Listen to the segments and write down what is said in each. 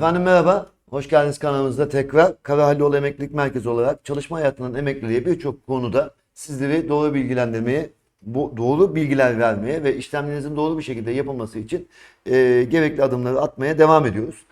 Efendim merhaba, hoş geldiniz kanalımızda tekrar. Karahalioğlu Emeklilik Merkezi olarak çalışma hayatından emekliliğe birçok konuda sizleri doğru bilgilendirmeye, bu doğru bilgiler vermeye ve işlemlerinizin doğru bir şekilde yapılması için e, gerekli adımları atmaya devam ediyoruz.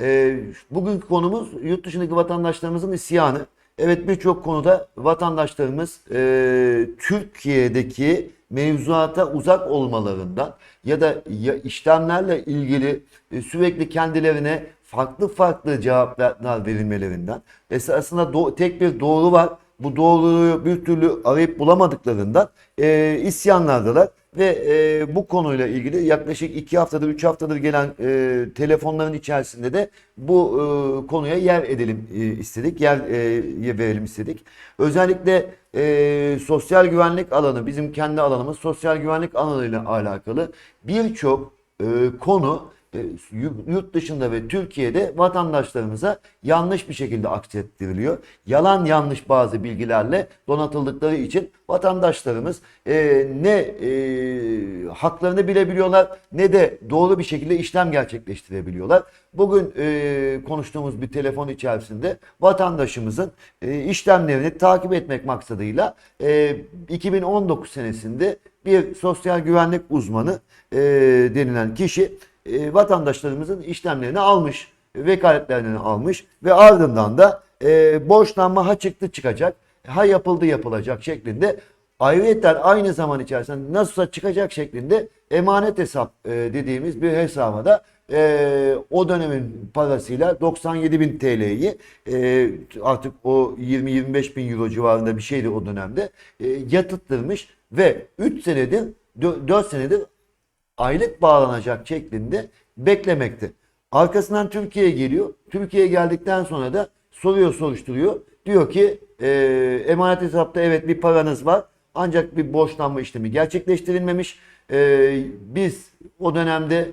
E, bugünkü konumuz yurt dışındaki vatandaşlarımızın isyanı. Evet birçok konuda vatandaşlarımız e, Türkiye'deki mevzuata uzak olmalarından ya da ya işlemlerle ilgili e, sürekli kendilerine farklı farklı cevaplar verilmelerinden esasında do- tek bir doğru var. Bu doğruyu bir türlü arayıp bulamadıklarından e, isyanlardalar ve e, bu konuyla ilgili yaklaşık iki haftadır, üç haftadır gelen e, telefonların içerisinde de bu e, konuya yer edelim e, istedik, yer e, verelim istedik. Özellikle e, sosyal güvenlik alanı, bizim kendi alanımız sosyal güvenlik alanıyla alakalı birçok e, konu yurt dışında ve Türkiye'de vatandaşlarımıza yanlış bir şekilde aksettiriliyor. Yalan yanlış bazı bilgilerle donatıldıkları için vatandaşlarımız e, ne e, haklarını bilebiliyorlar ne de doğru bir şekilde işlem gerçekleştirebiliyorlar. Bugün e, konuştuğumuz bir telefon içerisinde vatandaşımızın e, işlemlerini takip etmek maksadıyla e, 2019 senesinde bir sosyal güvenlik uzmanı e, denilen kişi e, vatandaşlarımızın işlemlerini almış, vekaletlerini almış ve ardından da e, borçlanma ha çıktı çıkacak, ha yapıldı yapılacak şeklinde ayrıyetten aynı zaman içerisinde nasılsa çıkacak şeklinde emanet hesap e, dediğimiz bir hesaba da e, o dönemin parasıyla 97 bin TL'yi e, artık o 20-25 bin euro civarında bir şeydi o dönemde e, yatıttırmış ve 3 senedir 4 senedir aylık bağlanacak şeklinde beklemekte. Arkasından Türkiye'ye geliyor. Türkiye'ye geldikten sonra da soruyor soruşturuyor. Diyor ki e, emanet hesapta evet bir paranız var ancak bir borçlanma işlemi gerçekleştirilmemiş. E, biz o dönemde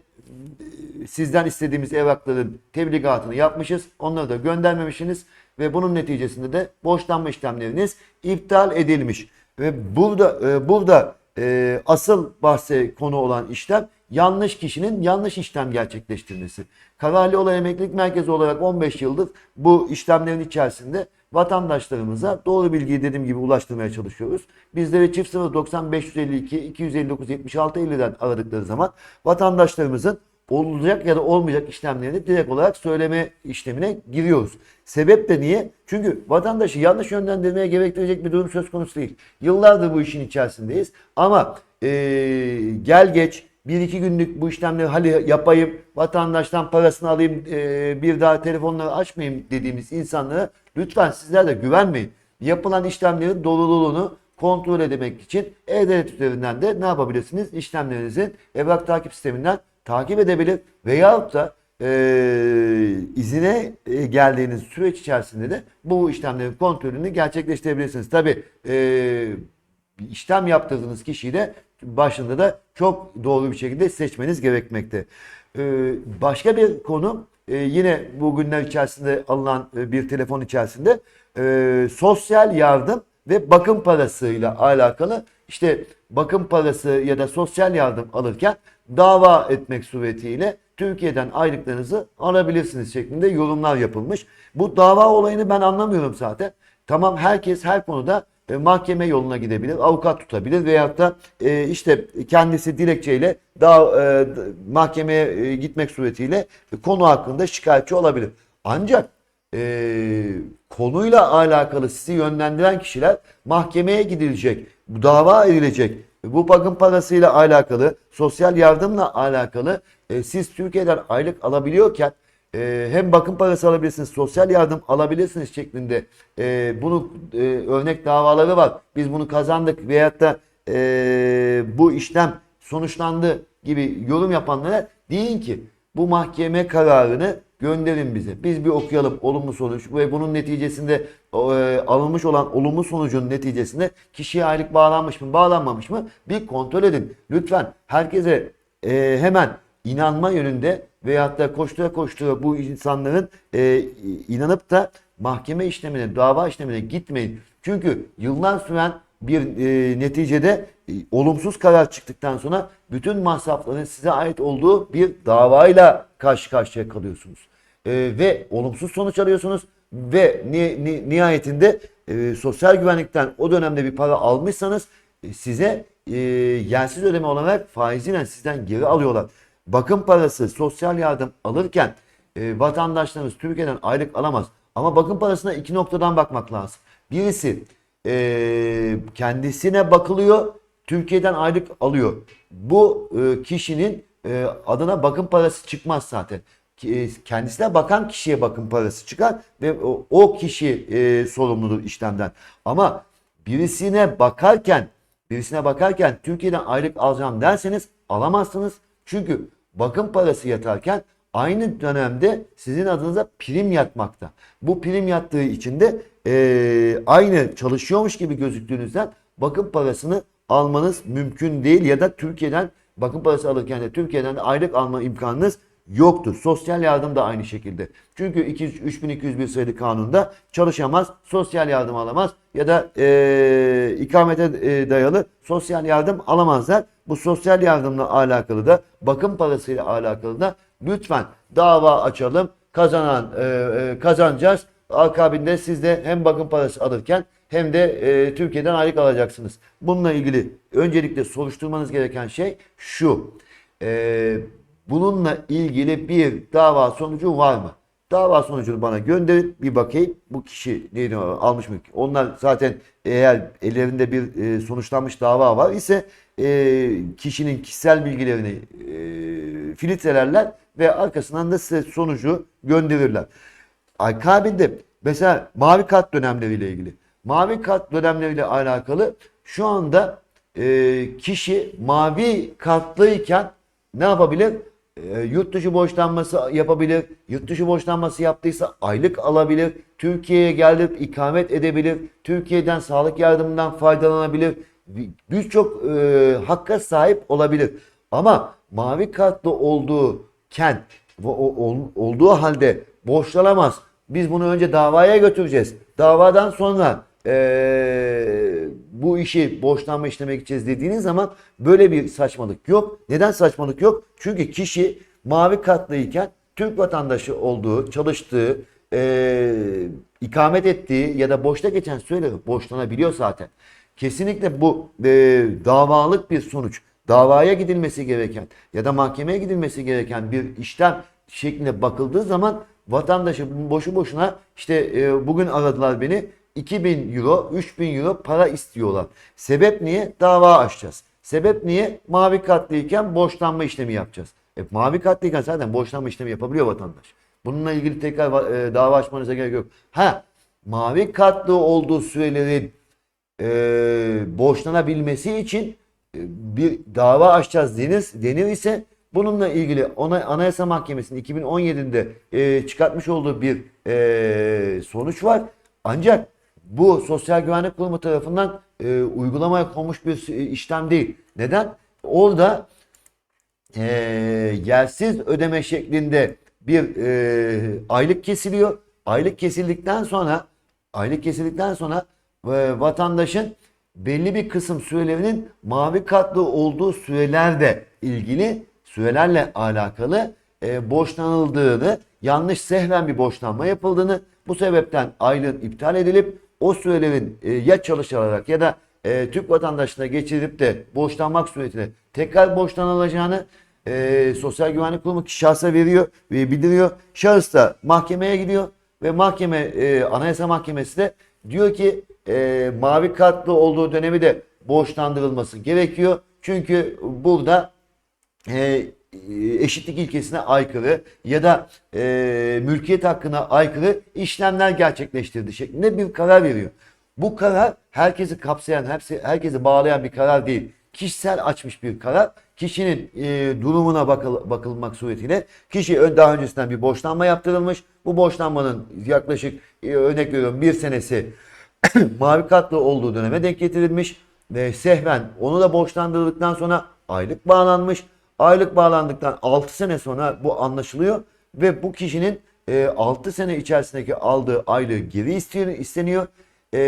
e, sizden istediğimiz evrakların tebligatını yapmışız. Onları da göndermemişsiniz ve bunun neticesinde de borçlanma işlemleriniz iptal edilmiş. Ve burada e, burada e, asıl bahse konu olan işlem yanlış kişinin yanlış işlem gerçekleştirmesi. Kararlıyolay Emeklilik Merkezi olarak 15 yıldır bu işlemlerin içerisinde vatandaşlarımıza doğru bilgiyi dediğim gibi ulaştırmaya çalışıyoruz. Bizleri çift 090 552 259 76 50'den aradıkları zaman vatandaşlarımızın olacak ya da olmayacak işlemlerini direkt olarak söyleme işlemine giriyoruz. Sebep de niye? Çünkü vatandaşı yanlış yönlendirmeye gerektirecek bir durum söz konusu değil. Yıllardır bu işin içerisindeyiz ama ee, gel geç bir iki günlük bu işlemleri hadi yapayım, vatandaştan parasını alayım, ee, bir daha telefonları açmayayım dediğimiz insanlara lütfen sizler de güvenmeyin. Yapılan işlemlerin doğruluğunu kontrol edemek için E-Devlet üzerinden de ne yapabilirsiniz? İşlemlerinizin evrak takip sisteminden takip edebilir veyahut da e, izine e, geldiğiniz süreç içerisinde de bu işlemlerin kontrolünü gerçekleştirebilirsiniz. Tabi e, işlem yaptırdığınız kişiyi de başında da çok doğru bir şekilde seçmeniz gerekmekte. E, başka bir konu e, yine bugünler içerisinde alınan e, bir telefon içerisinde e, sosyal yardım ve bakım parasıyla alakalı işte bakım parası ya da sosyal yardım alırken dava etmek suretiyle Türkiye'den aylıklarınızı alabilirsiniz şeklinde yorumlar yapılmış. Bu dava olayını ben anlamıyorum zaten. Tamam herkes her konuda e, mahkeme yoluna gidebilir, avukat tutabilir veyahut da e, işte kendisi dilekçeyle daha e, mahkemeye gitmek suretiyle konu hakkında şikayetçi olabilir. Ancak konuyla alakalı sizi yönlendiren kişiler mahkemeye gidilecek, dava edilecek. Bu bakım parasıyla alakalı, sosyal yardımla alakalı e, siz Türkiye'den aylık alabiliyorken e, hem bakım parası alabilirsiniz, sosyal yardım alabilirsiniz şeklinde e, bunu e, örnek davaları var. Biz bunu kazandık veyahut da e, bu işlem sonuçlandı gibi yorum yapanlara deyin ki bu mahkeme kararını gönderin bize. Biz bir okuyalım olumlu sonuç ve bunun neticesinde e, alınmış olan olumlu sonucun neticesinde kişiye aylık bağlanmış mı bağlanmamış mı bir kontrol edin. Lütfen herkese e, hemen inanma yönünde veyahut da koştura koştura bu insanların e, inanıp da mahkeme işlemine, dava işlemine gitmeyin. Çünkü yıllar süren bir e, neticede e, olumsuz karar çıktıktan sonra bütün masrafların size ait olduğu bir davayla karşı karşıya kalıyorsunuz. E, ve olumsuz sonuç alıyorsunuz ve ni- ni- nihayetinde e, sosyal güvenlikten o dönemde bir para almışsanız e, size e, yersiz ödeme olarak faiziyle sizden geri alıyorlar. Bakım parası, sosyal yardım alırken e, vatandaşlarımız Türkiye'den aylık alamaz. Ama bakım parasına iki noktadan bakmak lazım. Birisi e, kendisine bakılıyor, Türkiye'den aylık alıyor. Bu e, kişinin e, adına bakım parası çıkmaz zaten. E, Kendisine bakan kişiye bakım parası çıkar ve o, kişi e, sorumludur işlemden. Ama birisine bakarken birisine bakarken Türkiye'den aylık alacağım derseniz alamazsınız. Çünkü bakım parası yatarken aynı dönemde sizin adınıza prim yatmakta. Bu prim yattığı için de eee, aynı çalışıyormuş gibi gözüktüğünüzden bakım parasını almanız mümkün değil ya da Türkiye'den bakım parası alırken de Türkiye'den de aylık alma imkanınız yoktur. Sosyal yardım da aynı şekilde. Çünkü 2, 3201 sayılı kanunda çalışamaz, sosyal yardım alamaz ya da eee ikamete eee, dayalı sosyal yardım alamazlar. Bu sosyal yardımla alakalı da bakım parasıyla alakalı da lütfen dava açalım. Kazanan eee, eee, kazanacağız. Akabinde siz de hem bakım parası alırken hem de eee, Türkiye'den aylık alacaksınız. Bununla ilgili öncelikle soruşturmanız gereken şey şu. Eee, bununla ilgili bir dava sonucu var mı? Dava sonucunu bana gönderin bir bakayım. Bu kişi neyini almış mı? Onlar zaten eğer ellerinde bir e, sonuçlanmış dava var ise e, kişinin kişisel bilgilerini e, filtrelerler ve arkasından da size sonucu gönderirler. Akabinde mesela mavi kart dönemleriyle ilgili. Mavi kart dönemleriyle alakalı şu anda e, kişi mavi kartlıyken ne yapabilir? E, yurt dışı borçlanması yapabilir. Yurt dışı borçlanması yaptıysa aylık alabilir. Türkiye'ye gelip ikamet edebilir. Türkiye'den sağlık yardımından faydalanabilir. Birçok e, hakka sahip olabilir. Ama mavi kartlı olduğu ken o- o- ol- olduğu halde borçlanamaz. Biz bunu önce davaya götüreceğiz. Davadan sonra eee, bu işi borçlanma işleme gideceğiz dediğiniz zaman böyle bir saçmalık yok. Neden saçmalık yok? Çünkü kişi mavi kartlıyken Türk vatandaşı olduğu, çalıştığı, eee, ikamet ettiği ya da boşta geçen süreleri borçlanabiliyor zaten. Kesinlikle bu eee, davalık bir sonuç davaya gidilmesi gereken ya da mahkemeye gidilmesi gereken bir işlem şeklinde bakıldığı zaman vatandaşı boşu boşuna işte e, bugün aradılar beni 2000 euro 3000 euro para istiyorlar. Sebep niye? Dava açacağız. Sebep niye? Mavi kartlıyken borçlanma işlemi yapacağız. E, mavi kartlıyken zaten borçlanma işlemi yapabiliyor vatandaş. Bununla ilgili tekrar e, dava açmanıza gerek yok. Ha mavi kartlı olduğu sürelerin e, borçlanabilmesi için e, bir dava açacağız denir, denir ise bununla ilgili ona, Anayasa Mahkemesi'nin 2017'de e, çıkartmış olduğu bir e, sonuç var. Ancak bu Sosyal Güvenlik Kurumu tarafından e, uygulamaya konmuş bir e, işlem değil. Neden? Orada e, yersiz ödeme şeklinde bir e, aylık kesiliyor. Aylık kesildikten sonra aylık kesildikten sonra e, vatandaşın belli bir kısım sürelerinin mavi kartlı olduğu sürelerle ilgili sürelerle alakalı e, borçlanıldığını, yanlış sehven bir borçlanma yapıldığını, bu sebepten aylığın iptal edilip o sürelerin e, ya çalışılarak ya da e, Türk vatandaşına geçirilip de borçlanmak suretiyle tekrar borçlanılacağını e, Sosyal Güvenlik Kurumu şahsa veriyor ve bildiriyor. Şahıs da mahkemeye gidiyor ve mahkeme e, Anayasa Mahkemesi de diyor ki e, mavi kartlı olduğu dönemi de borçlandırılması gerekiyor. Çünkü burada e, eşitlik ilkesine aykırı ya da e, mülkiyet hakkına aykırı işlemler gerçekleştirdi şeklinde bir karar veriyor. Bu karar herkesi kapsayan, hepsi, herkesi bağlayan bir karar değil. Kişisel açmış bir karar. Kişinin e, durumuna bakıl, bakılmak suretiyle kişi daha öncesinden bir borçlanma yaptırılmış. Bu borçlanmanın yaklaşık e, örnek veriyorum bir senesi mavi kartlı olduğu döneme denk getirilmiş ve sehven onu da borçlandırıldıktan sonra aylık bağlanmış. Aylık bağlandıktan 6 sene sonra bu anlaşılıyor ve bu kişinin e, 6 sene içerisindeki aldığı aylığı geri istiyor, isteniyor. E,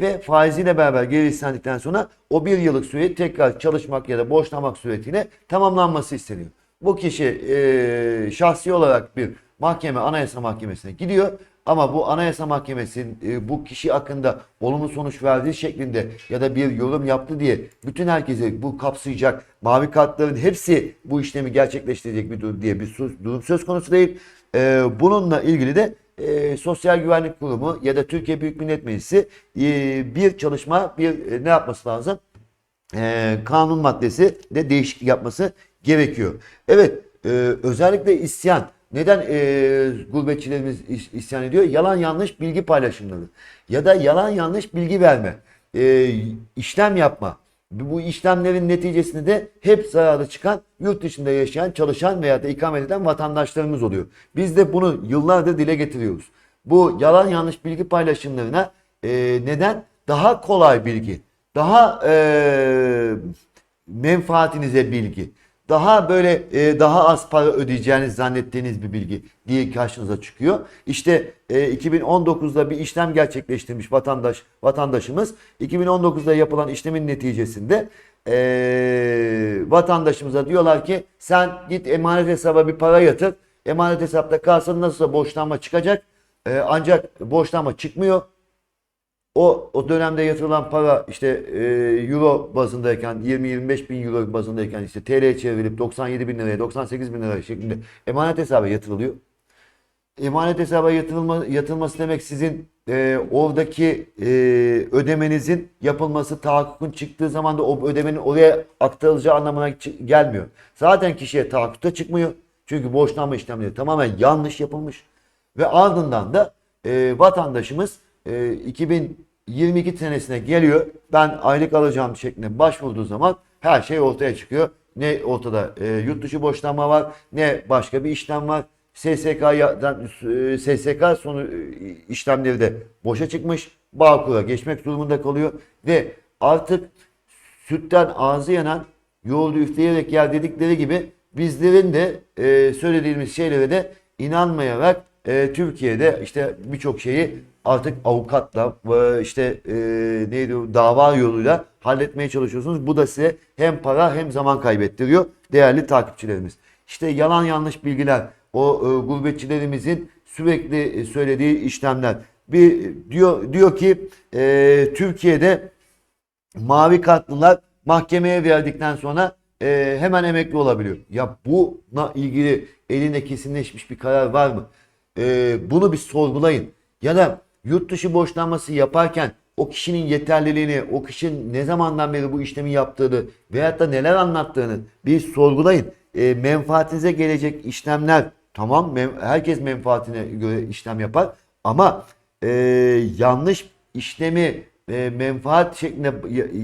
ve faiziyle beraber geri istendikten sonra o bir yıllık süreyi tekrar çalışmak ya da borçlanmak suretiyle tamamlanması isteniyor. Bu kişi e, şahsi olarak bir mahkeme, anayasa mahkemesine gidiyor. Ama bu anayasa mahkemesinin e, bu kişi hakkında olumlu sonuç verdiği şeklinde ya da bir yorum yaptı diye bütün herkese bu kapsayacak mavi kartların hepsi bu işlemi gerçekleştirecek bir durum diye bir durum söz konusu değil. E, bununla ilgili de e, Sosyal Güvenlik Kurumu ya da Türkiye Büyük Millet Meclisi e, bir çalışma bir e, ne yapması lazım? e, kanun maddesi de değişiklik yapması gerekiyor. Evet, e, özellikle isyan. Neden e, gurbetçilerimiz is- isyan ediyor? Yalan yanlış bilgi paylaşımları ya da yalan yanlış bilgi verme, e, işlem yapma. Bu işlemlerin neticesinde de hep zararlı çıkan yurt dışında yaşayan, çalışan veya da ikamet eden vatandaşlarımız oluyor. Biz de bunu yıllardır dile getiriyoruz. Bu yalan yanlış bilgi paylaşımlarına e, neden? Daha kolay bilgi, daha e, menfaatinize bilgi, daha böyle e, daha az para ödeyeceğiniz zannettiğiniz bir bilgi diye karşınıza çıkıyor. İşte e, 2019'da bir işlem gerçekleştirmiş vatandaş vatandaşımız 2019'da yapılan işlemin neticesinde e, vatandaşımıza diyorlar ki sen git emanet hesaba bir para yatır. Emanet hesapta kalsın nasılsa borçlanma çıkacak. E, ancak borçlanma çıkmıyor. O, o dönemde yatırılan para işte e, euro bazındayken 20-25 bin euro bazındayken işte TL çevrilip 97 bin liraya 98 bin liraya şeklinde emanet hesaba yatırılıyor. Emanet hesaba yatırılma, yatırılması demek sizin e, oradaki e, ödemenizin yapılması tahakkukun çıktığı zaman da o ödemenin oraya aktarılacağı anlamına gelmiyor. Zaten kişiye tahakkukta çıkmıyor. Çünkü borçlanma işlemleri tamamen yanlış yapılmış. Ve ardından da e, vatandaşımız e, 2022 senesine geliyor. Ben aylık alacağım şeklinde başvurduğu zaman her şey ortaya çıkıyor. Ne ortada e, yurt dışı borçlanma var ne başka bir işlem var. SSK'dan e, SSK sonu e, işlemleri de boşa çıkmış. Bağkur'a geçmek durumunda kalıyor ve artık sütten ağzı yanan yoğurdu üfleyerek yer dedikleri gibi bizlerin de e, söylediğimiz şeylere de inanmayarak e, Türkiye'de işte birçok şeyi artık avukatla işte e, neydi o, dava yoluyla halletmeye çalışıyorsunuz. Bu da size hem para hem zaman kaybettiriyor değerli takipçilerimiz. İşte yalan yanlış bilgiler o e, gurbetçilerimizin sürekli e, söylediği işlemler. Bir diyor diyor ki e, Türkiye'de mavi kartlılar mahkemeye verdikten sonra e, hemen emekli olabiliyor. Ya buna ilgili elinde kesinleşmiş bir karar var mı? E, bunu bir sorgulayın. Ya da yurt dışı borçlanması yaparken o kişinin yeterliliğini, o kişinin ne zamandan beri bu işlemi yaptığını veyahut da neler anlattığını bir sorgulayın. E, menfaatinize gelecek işlemler tamam herkes menfaatine göre işlem yapar ama e, yanlış işlemi e, menfaat şeklinde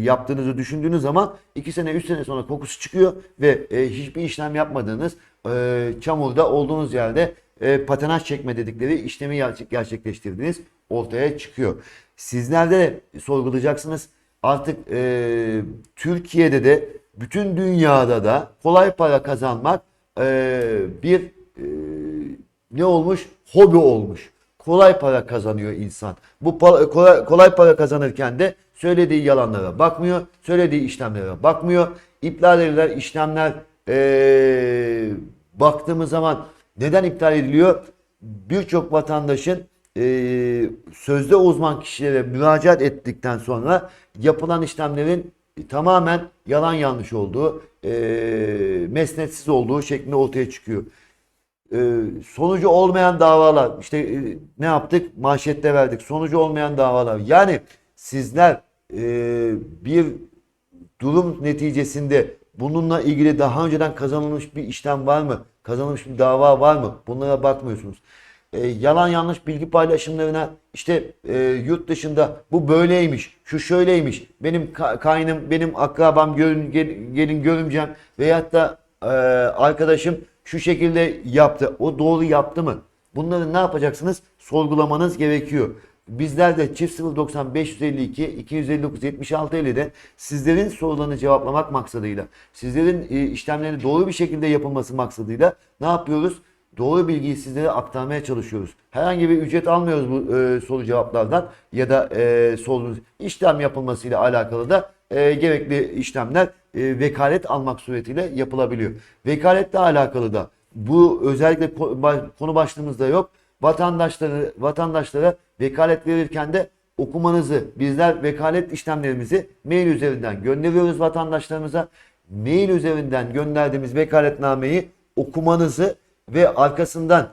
yaptığınızı düşündüğünüz zaman 2 sene 3 sene sonra kokusu çıkıyor ve e, hiçbir işlem yapmadığınız e, çamurda olduğunuz yerde e, patenaj çekme dedikleri işlemi gerçek- gerçekleştirdiğiniz ortaya çıkıyor. Sizler de sorgulayacaksınız. Artık e, Türkiye'de de bütün dünyada da kolay para kazanmak e, bir e, ne olmuş? Hobi olmuş. Kolay para kazanıyor insan. Bu pa- kolay, kolay para kazanırken de söylediği yalanlara bakmıyor. Söylediği işlemlere bakmıyor. İptal edilen işlemler eee, baktığımız zaman neden iptal ediliyor? Birçok vatandaşın eee, sözde uzman kişilere müracaat ettikten sonra yapılan işlemlerin tamamen yalan yanlış olduğu, eee, mesnetsiz olduğu şeklinde ortaya çıkıyor. E, sonucu olmayan davalar işte e, ne yaptık? Manşette verdik. Sonucu olmayan davalar. Yani sizler e, bir durum neticesinde bununla ilgili daha önceden kazanılmış bir işlem var mı kazanılmış bir dava var mı bunlara bakmıyorsunuz E, yalan yanlış bilgi paylaşımlarına işte e, yurt dışında bu böyleymiş şu şöyleymiş benim ka- kaynım benim akrabam görün, gel- gelin görümcem veyahut da e, arkadaşım şu şekilde yaptı. O doğru yaptı mı? Bunları ne yapacaksınız? Sorgulamanız gerekiyor. Bizler de çift 090 552 259 76 ile de sizlerin sorularını cevaplamak maksadıyla, sizlerin e, işlemlerin doğru bir şekilde yapılması maksadıyla ne yapıyoruz? Doğru bilgiyi sizlere aktarmaya çalışıyoruz. Herhangi bir ücret almıyoruz bu e, soru cevaplardan ya da e, sorunuz işlem yapılmasıyla alakalı da e, gerekli işlemler e, vekalet almak suretiyle yapılabiliyor. Vekaletle alakalı da bu özellikle konu başlığımızda yok. Vatandaşları vatandaşlara vekalet verirken de okumanızı bizler vekalet işlemlerimizi mail üzerinden gönderiyoruz vatandaşlarımıza. Mail üzerinden gönderdiğimiz vekaletnameyi okumanızı ve arkasından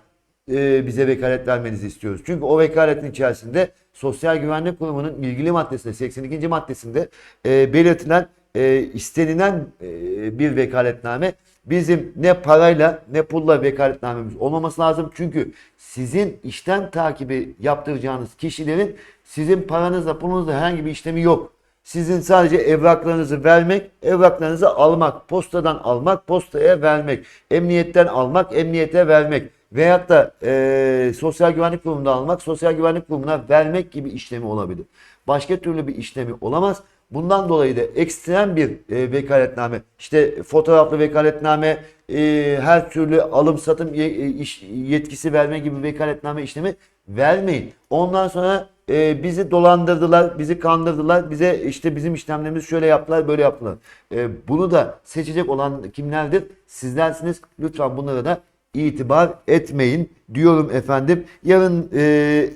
e, bize vekalet vermenizi istiyoruz. Çünkü o vekaletin içerisinde Sosyal Güvenlik Kurumu'nun ilgili maddesinde 82. maddesinde e, belirtilen e, istenilen e, bir vekaletname bizim ne parayla ne pulla vekaletnamemiz olmaması lazım. Çünkü sizin işlem takibi yaptıracağınız kişilerin sizin paranızla pulunuzla herhangi bir işlemi yok. Sizin sadece evraklarınızı vermek, evraklarınızı almak, postadan almak, postaya vermek, emniyetten almak, emniyete vermek veyahut da e, sosyal güvenlik kurumunda almak, sosyal güvenlik kurumuna vermek gibi işlemi olabilir. Başka türlü bir işlemi olamaz. Bundan dolayı da ekstrem bir e, vekaletname, işte fotoğraflı vekaletname, e, her türlü alım satım ye- e, iş- yetkisi verme gibi vekaletname işlemi vermeyin. Ondan sonra e, bizi dolandırdılar, bizi kandırdılar, bize işte bizim işlemlerimizi şöyle yaptılar, böyle yaptılar. E, bunu da seçecek olan kimlerdir? Sizlersiniz. Lütfen bunlara da itibar etmeyin diyorum efendim. Yarın e,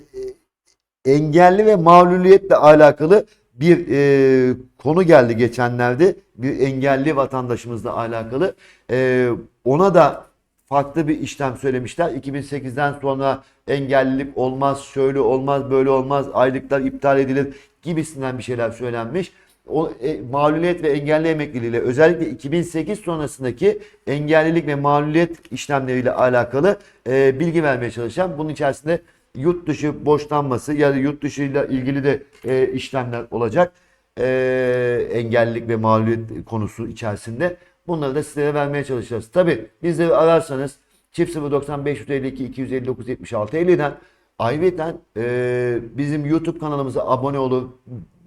engelli ve mağluliyetle alakalı bir e, konu geldi geçenlerde. Bir engelli vatandaşımızla alakalı. E, ona da farklı bir işlem söylemişler. 2008'den sonra engellilik olmaz, şöyle olmaz, böyle olmaz, aylıklar iptal edilir gibisinden bir şeyler söylenmiş. O e, mağluliyet ve engelli emekliliğiyle özellikle 2008 sonrasındaki engellilik ve mağluliyet işlemleriyle alakalı e, bilgi vermeye çalışacağım. Bunun içerisinde yurt dışı borçlanması ya da yurt dışıyla ilgili de e, işlemler olacak. E, engellilik ve mağluliyet konusu içerisinde. Bunları da sizlere vermeye çalışacağız. Tabi bizleri ararsanız çift 090 552 259 76 50'den ayrıca e, bizim YouTube kanalımıza abone olur,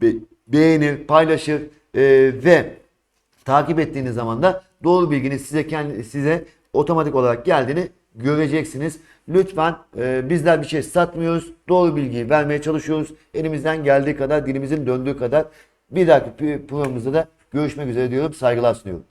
be- beğenir, paylaşır e, ve takip ettiğiniz zaman da doğru bilginin size kendi, size otomatik olarak geldiğini göreceksiniz. Lütfen e, bizler bir şey satmıyoruz. Doğru bilgiyi vermeye çalışıyoruz. Elimizden geldiği kadar, dilimizin döndüğü kadar bir dahaki programımızda da görüşmek üzere diyorum. Saygılar sunuyorum.